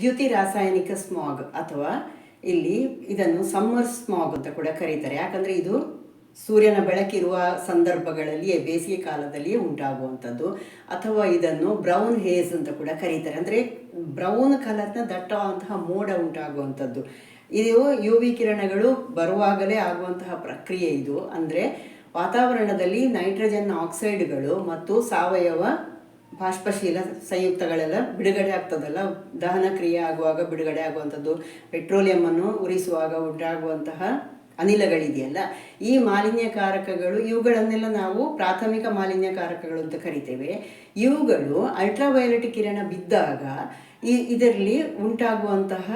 ದ್ಯುತಿ ರಾಸಾಯನಿಕ ಸ್ಮಾಗ್ ಅಥವಾ ಇಲ್ಲಿ ಇದನ್ನು ಸಮ್ಮರ್ ಸ್ಮಾಗ್ ಅಂತ ಕೂಡ ಕರೀತಾರೆ. ಯಾಕಂದ್ರೆ ಇದು ಸೂರ್ಯನ ಬೆಳಕಿರುವ ಸಂದರ್ಭಗಳಲ್ಲಿಯೇ ಬೇಸಿಗೆ ಕಾಲದಲ್ಲಿಯೇ ಉಂಟಾಗುವಂಥದ್ದು. ಅಥವಾ ಇದನ್ನು ಬ್ರೌನ್ ಹೇಸ್ ಅಂತ ಕೂಡ ಕರೀತಾರೆ. ಅಂದರೆ ಬ್ರೌನ್ ಕಲರ್ನ ದಟ್ಟವಂತಹ ಮೋಡ ಉಂಟಾಗುವಂಥದ್ದು. ಇದು ಯು ವಿ ಕಿರಣಗಳು ಬರುವಾಗಲೇ ಆಗುವಂತಹ ಪ್ರಕ್ರಿಯೆ ಇದು. ಅಂದರೆ ವಾತಾವರಣದಲ್ಲಿ ನೈಟ್ರೋಜನ್ ಆಕ್ಸೈಡ್ಗಳು ಮತ್ತು ಸಾವಯವ ಬಾಷ್ಪಶೀಲ ಸಂಯುಕ್ತಗಳೆಲ್ಲ ಬಿಡುಗಡೆ ಆಗ್ತದಲ್ಲ? ದಹನ ಕ್ರಿಯೆ ಆಗುವಾಗ ಬಿಡುಗಡೆ ಆಗುವಂಥದ್ದು, ಪೆಟ್ರೋಲಿಯಂ ಅನ್ನು ಉರಿಸುವಾಗ ಉಂಟಾಗುವಂತಹ ಅನಿಲಗಳಿದೆಯಲ್ಲ? ಈ ಮಾಲಿನ್ಯಕಾರಕಗಳು, ಇವುಗಳನ್ನೆಲ್ಲ ನಾವು ಪ್ರಾಥಮಿಕ ಮಾಲಿನ್ಯಕಾರಕಗಳು ಅಂತ ಕರಿತೇವೆ. ಇವುಗಳು ಅಲ್ಟ್ರಾವೈಲೆಟ್ ಕಿರಣ ಬಿದ್ದಾಗ ಈ ಇದರಲ್ಲಿ ಉಂಟಾಗುವಂತಹ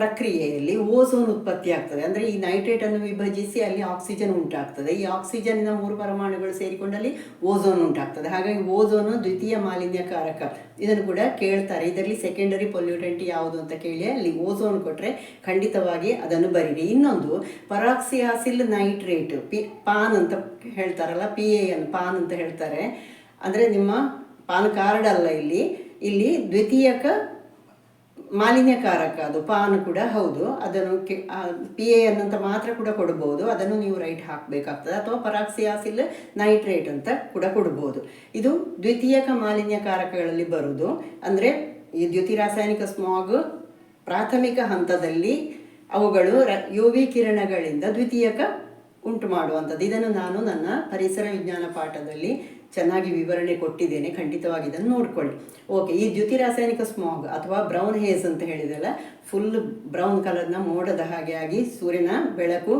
ಪ್ರಕ್ರಿಯೆಯಲ್ಲಿ ಓಝೋನ್ ಉತ್ಪತ್ತಿ ಆಗ್ತದೆ. ಅಂದರೆ ಈ ನೈಟ್ರೇಟ್ ಅನ್ನು ವಿಭಜಿಸಿ ಅಲ್ಲಿ ಆಕ್ಸಿಜನ್ ಉಂಟಾಗ್ತದೆ. ಈ ಆಕ್ಸಿಜನ್ನ ಮೂರು ಪರಮಾಣುಗಳು ಸೇರಿಕೊಂಡಲ್ಲಿ ಓಝೋನ್ ಉಂಟಾಗ್ತದೆ. ಹಾಗಾಗಿ ಓಝೋನು ದ್ವಿತೀಯ ಮಾಲಿನ್ಯಕಾರಕ. ಇದನ್ನು ಕೂಡ ಕೇಳ್ತಾರೆ. ಇದರಲ್ಲಿ ಸೆಕೆಂಡರಿ ಪೊಲ್ಯೂಟೆಂಟ್ ಯಾವುದು ಅಂತ ಕೇಳಿ ಅಲ್ಲಿ ಓಝೋನ್ ಕೊಟ್ಟರೆ ಖಂಡಿತವಾಗಿ ಅದನ್ನು ಬರೀರಿ. ಇನ್ನೊಂದು, ಪರಾಕ್ಸಿಯಾಸಿಲ್ ನೈಟ್ರೇಟ್, ಪಿ, ಪಾನ್ ಅಂತ ಹೇಳ್ತಾರಲ್ಲ ಪಿ ಎ ಎನ್ ಪಾನ್ ಅಂತ ಹೇಳ್ತಾರೆ. ಅಂದರೆ ನಿಮ್ಮ ಪಾನ್ ಕಾರ್ಡ್ ಅಲ್ಲ ಇಲ್ಲಿ. ಇಲ್ಲಿ ದ್ವಿತೀಯಕ ಮಾಲಿನ್ಯಕಾರಕ, ಅದು ಪಾನ್ ಕೂಡ ಹೌದು. ಅದನ್ನು ಪಿ ಎ ಎನ್ ಅಂತ ಮಾತ್ರ ಕೂಡ ಕೊಡ್ಬೋದು. ಅದನ್ನು ನೀವು ರೈಟ್ ಹಾಕಬೇಕಾಗ್ತದೆ. ಅಥವಾ ಪರಾಕ್ಸಿಯಾಸಿಲ್ ನೈಟ್ರೇಟ್ ಅಂತ ಕೂಡ ಕೊಡ್ಬೋದು. ಇದು ದ್ವಿತೀಯಕ ಮಾಲಿನ್ಯಕಾರಕಗಳಲ್ಲಿ ಬರುವುದು. ಅಂದರೆ ಈ ದ್ಯುತಿ ರಾಸಾಯನಿಕ ಸ್ಮಾಗ್ ಪ್ರಾಥಮಿಕ ಹಂತದಲ್ಲಿ ಅವುಗಳು ರ ಯು ವಿ ಕಿರಣಗಳಿಂದ ದ್ವಿತೀಯಕ ಉಂಟು ಮಾಡುವಂಥದ್ದು. ಇದನ್ನು ನಾನು ನನ್ನ ಪರಿಸರ ವಿಜ್ಞಾನ ಪಾಠದಲ್ಲಿ ಚೆನ್ನಾಗಿ ವಿವರಣೆ ಕೊಟ್ಟಿದ್ದೇನೆ, ಖಂಡಿತವಾಗಿ ಇದನ್ನು ನೋಡ್ಕೊಳ್ಳಿ. ಓಕೆ ಈ ದ್ಯುತಿ ರಾಸಾಯನಿಕ ಸ್ಮಾಗ್ ಅಥವಾ ಬ್ರೌನ್ ಹೇಸ್ ಅಂತ ಹೇಳಿದಲ್ಲ ಫುಲ್ ಬ್ರೌನ್ ಕಲರ್ನ ಮೋಡದ ಹಾಗೆ ಆಗಿ ಸೂರ್ಯನ ಬೆಳಕು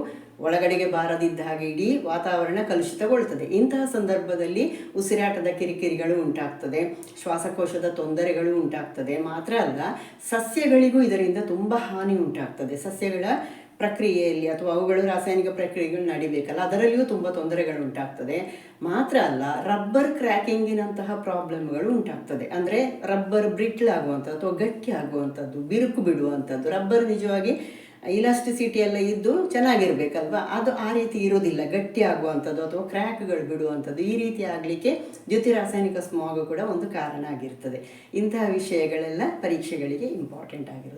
ಒಳಗಡೆಗೆ ಬಾರದಿದ್ದ ಹಾಗೆ ಇಡೀ ವಾತಾವರಣ ಕಲುಷಿತಗೊಳ್ತದೆ. ಇಂತಹ ಸಂದರ್ಭದಲ್ಲಿ ಉಸಿರಾಟದ ಕಿರಿಕಿರಿಗಳು ಉಂಟಾಗ್ತದೆ, ಶ್ವಾಸಕೋಶದ ತೊಂದರೆಗಳು ಉಂಟಾಗ್ತದೆ. ಮಾತ್ರ ಅಲ್ಲ, ಸಸ್ಯಗಳಿಗೂ ಇದರಿಂದ ತುಂಬ ಹಾನಿ ಉಂಟಾಗ್ತದೆ. ಸಸ್ಯಗಳ ಪ್ರಕ್ರಿಯೆಯಲ್ಲಿ ಅಥವಾ ಅವುಗಳು ರಾಸಾಯನಿಕ ಪ್ರಕ್ರಿಯೆಗಳು ನಡಿಬೇಕಲ್ಲ, ಅದರಲ್ಲಿಯೂ ತುಂಬ ತೊಂದರೆಗಳು ಉಂಟಾಗ್ತದೆ. ಮಾತ್ರ ಅಲ್ಲ ರಬ್ಬರ್ ಕ್ರ್ಯಾಕಿಂಗಿನಂತಹ ಪ್ರಾಬ್ಲಮ್ಗಳು ಉಂಟಾಗ್ತದೆ. ಅಂದರೆ ರಬ್ಬರ್ ಬ್ರಿಟ್ಲ್ ಆಗುವಂಥದ್ದು ಅಥವಾ ಗಟ್ಟಿ ಆಗುವಂಥದ್ದು, ಬಿರುಕು ಬಿಡುವಂಥದ್ದು. ರಬ್ಬರ್ ನಿಜವಾಗಿ ಇಲಾಸ್ಟಿಸಿಟಿ ಎಲ್ಲ ಇದ್ದು ಚೆನ್ನಾಗಿರ್ಬೇಕಲ್ವಾ? ಅದು ಆ ರೀತಿ ಇರೋದಿಲ್ಲ. ಗಟ್ಟಿ ಆಗುವಂಥದ್ದು ಅಥವಾ ಕ್ರ್ಯಾಕ್ಗಳು ಬಿಡುವಂಥದ್ದು ಈ ರೀತಿ ಆಗಲಿಕ್ಕೆ ಜ್ಯೋತಿ ರಾಸಾಯನಿಕ ಸ್ಮಾಗ್ ಕೂಡ ಒಂದು ಕಾರಣ ಆಗಿರ್ತದೆ. ಇಂತಹ ವಿಷಯಗಳೆಲ್ಲ ಪರೀಕ್ಷೆಗಳಿಗೆ ಇಂಪಾರ್ಟೆಂಟ್ ಆಗಿರುತ್ತೆ.